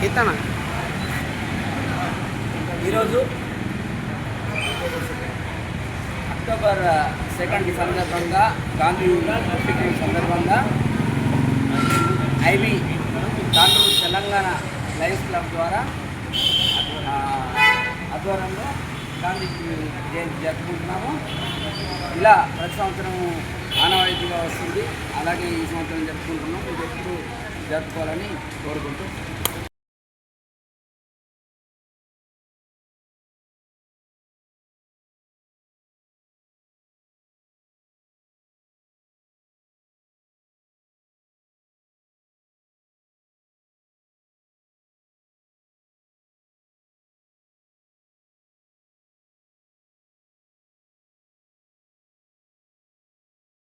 తీస్తానా ఈరోజు October second సందర్భంగా గాంధీ సందర్భంగా IB Gandhi Telangana Lions club ద్వారా ఆధ్వర్యంలో గాంధీ జయంతి జరుపుకుంటున్నాము. ఇలా ప్రతి సంవత్సరం ఆనవాయితీగా వస్తుంది. అలాగే ఈ సంవత్సరం జరుపుకుంటున్నాం ఇది ఎప్పుడు జరుపుకోవాలని కోరుకుంటూ